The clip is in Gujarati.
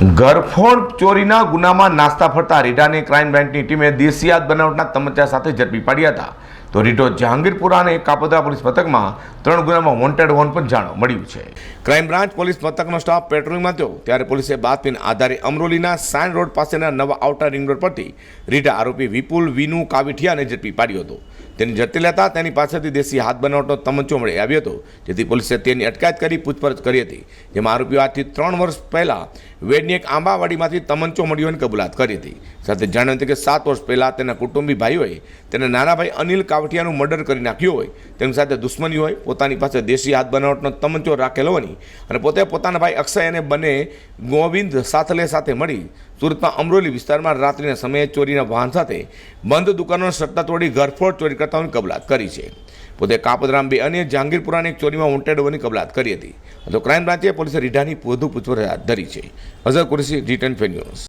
ઘરફોડ ચોરીના ગુનામાં નાસ્તા ફરતા રીડાની ક્રાઇમ બ્રાન્ચની ટીમે દેશિયાત બનાવટના તમચા સાથે ઝડપી પાડ્યા હતા. તો રીઢો જહાંગીરપુરા અને કાપોદ્રા પોલીસ મથકમાં ત્રણ ગુનામાં વોન્ટેડ હોવાનું પણ જાણવા મળ્યું છે. ક્રાઇમ બ્રાન્ચ પોલીસ મથકનો સ્ટાફ પેટ્રોલિંગમાં થયો ત્યારે પોલીસે બાતમીના આધારે અમરોલીના સાન રોડ પાસેના નવા આઉટર રિંગ રોડ પરથી રીઢા આરોપી વિપુલ, વિનુ, કાવીઠિયાને ઝડપી પાડ્યો હતો. તેની ઝડપી લેતા તેની પાસેથી દેશી હાથ બનાવટનો તમંચો મળી આવ્યો હતો, જેથી પોલીસે તેની અટકાયત કરી પૂછપરછ કરી હતી, જેમાં આરોપીઓ આજથી ત્રણ વર્ષ પહેલા વેડની એક આંબાવાડીમાંથી તમંચો મળ્યો અને કબૂલાત કરી હતી. સાથે જણાવ્યું હતું કે સાત વર્ષ પહેલા તેના કુટુંબી ભાઈઓએ તેના નાના ભાઈ અનિલ કાવઠિયાનું મર્ડર કરી નાખ્યું હોય, તેની સાથે દુશ્મની હોય, પોતાની પાસે દેશી હાથ બનાવટનો તમંચો રાખેલો હોય અને પોતે પોતાના ભાઈ અક્ષય અને બંને ગોવિંદ સાથલે સાથે મળી સુરતમાં અમરોલી વિસ્તારમાં રાત્રિના સમયે ચોરીના વાહન સાથે બંધ દુકાનોને સટ્ટા તોડી ઘરફોડ ચોરી કરતાઓની કબલાત કરી છે. પોતે કાપદરામ બે અને જહાંગીરપુરાની એક ચોરીમાં વોન્ટેડ હોવાની કબલાત કરી હતી. તો ક્રાઇમ બ્રાન્ચે પોલીસે રીઢાની વધુ પૂછપરછ હાથ ધરી છે. અઝર કુરેશી રિટર્ન ફે ન્યૂઝ